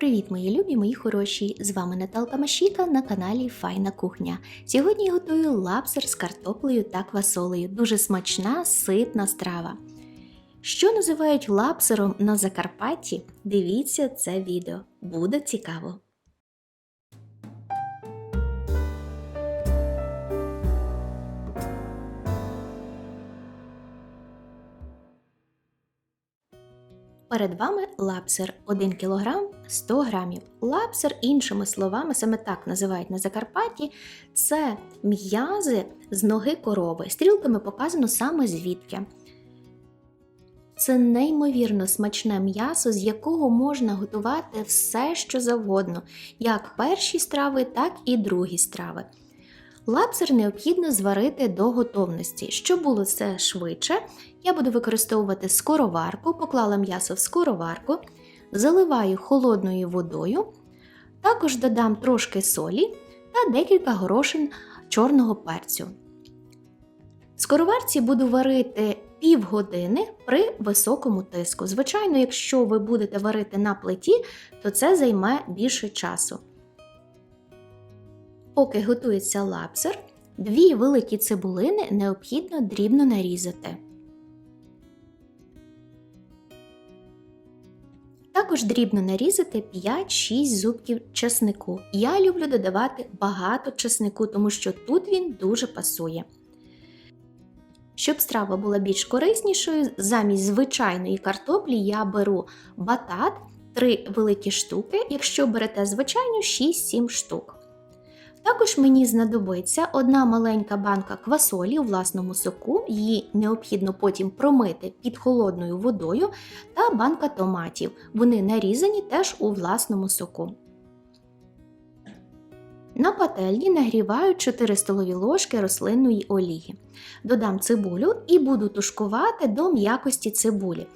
Привіт, мої любі, мої хороші! З вами Наталка Машіка на каналі Файна Кухня. Сьогодні я готую лапсер з картоплею та квасолею. Дуже смачна, ситна страва. Що називають лапсером на Закарпатті? Дивіться це відео. Буде цікаво. Перед вами лапсер 1 кг 100 г. Лапсер, іншими словами, саме так називають на Закарпатті, це м'язи з ноги корови. Стрілками показано саме звідки. Це неймовірно смачне м'ясо, з якого можна готувати все, що завгодно, як перші страви, так і другі страви. Лапсер необхідно зварити до готовності. Щоб було це швидше, я буду використовувати скороварку, поклала м'ясо в скороварку, заливаю холодною водою, також додам трошки солі та декілька горошин чорного перцю. В скороварці буду варити півгодини при високому тиску. Звичайно, якщо ви будете варити на плиті, то це займе більше часу. Поки готується лапсер, дві великі цибулини необхідно дрібно нарізати. Також дрібно нарізати 5-6 зубків чеснику. Я люблю додавати багато чеснику, тому що тут він дуже пасує. Щоб страва була більш кориснішою, замість звичайної картоплі я беру батат 3 великі штуки, якщо берете звичайну 6-7 штук. Також мені знадобиться одна маленька банка квасолі у власному соку, її необхідно потім промити під холодною водою, та банка томатів. Вони нарізані теж у власному соку. На пательні нагріваю 4 столові ложки рослинної олії. Додам цибулю і буду тушкувати до м'якості цибулі.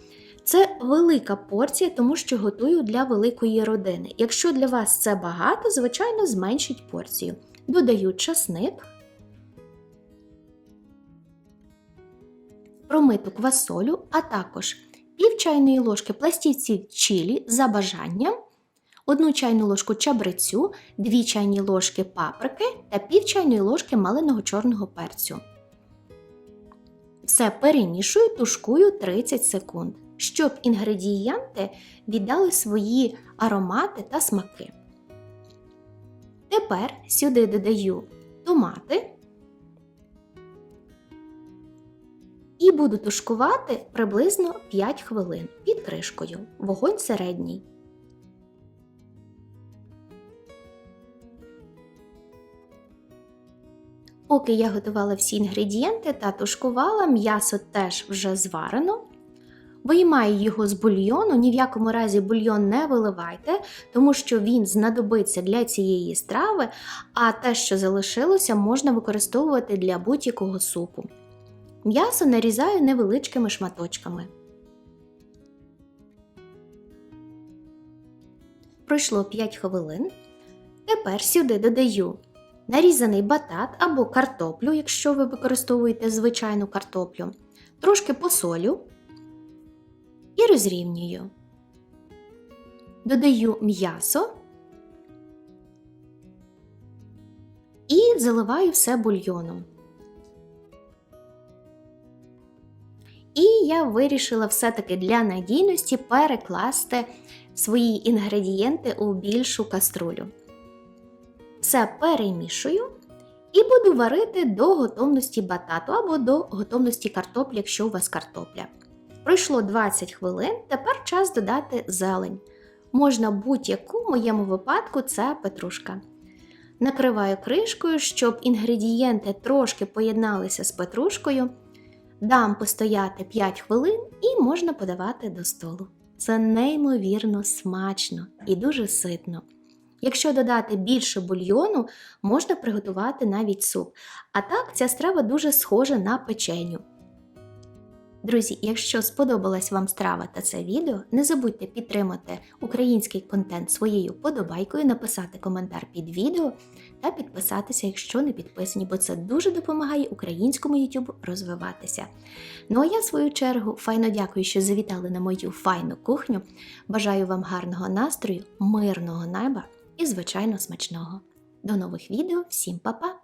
Це велика порція, тому що готую для великої родини. Якщо для вас це багато, звичайно, зменшіть порцію. Додаю часник, промиту квасолю, а також пів чайної ложки пластівців чилі за бажанням, одну чайну ложку чабрецю, 2 чайні ложки паприки та пів чайної ложки маленого чорного перцю. Все перемішую, тушкую 30 секунд щоб інгредієнти віддали свої аромати та смаки. Тепер сюди додаю томати і буду тушкувати приблизно 5 хвилин під кришкою, вогонь середній. Поки я готувала всі інгредієнти та тушкувала, м'ясо теж вже зварено. Виймаю його з бульйону, ні в якому разі бульйон не виливайте, тому що він знадобиться для цієї страви, а те, що залишилося, можна використовувати для будь-якого супу. М'ясо нарізаю невеличкими шматочками. Пройшло 5 хвилин. Тепер сюди додаю нарізаний батат або картоплю, якщо ви використовуєте звичайну картоплю, трошки посолю і розрівнюю. Додаю м'ясо і заливаю все бульйоном. І я вирішила все-таки для надійності перекласти свої інгредієнти у більшу каструлю. Все перемішую і буду варити до готовності батату або до готовності картоплі, якщо у вас картопля. Пройшло 20 хвилин, тепер час додати зелень. Можна будь-яку, в моєму випадку це петрушка. Накриваю кришкою, щоб інгредієнти трошки поєдналися з петрушкою. Дам постояти 5 хвилин і можна подавати до столу. Це неймовірно смачно і дуже ситно. Якщо додати більше бульйону, можна приготувати навіть суп. А так, ця страва дуже схожа на печеню. Друзі, якщо сподобалась вам страва та це відео, не забудьте підтримати український контент своєю подобайкою, написати коментар під відео та підписатися, якщо не підписані, бо це дуже допомагає українському YouTube розвиватися. Ну а я, в свою чергу, файно дякую, що завітали на мою файну кухню. Бажаю вам гарного настрою, мирного неба і, звичайно, смачного. До нових відео, всім па-па!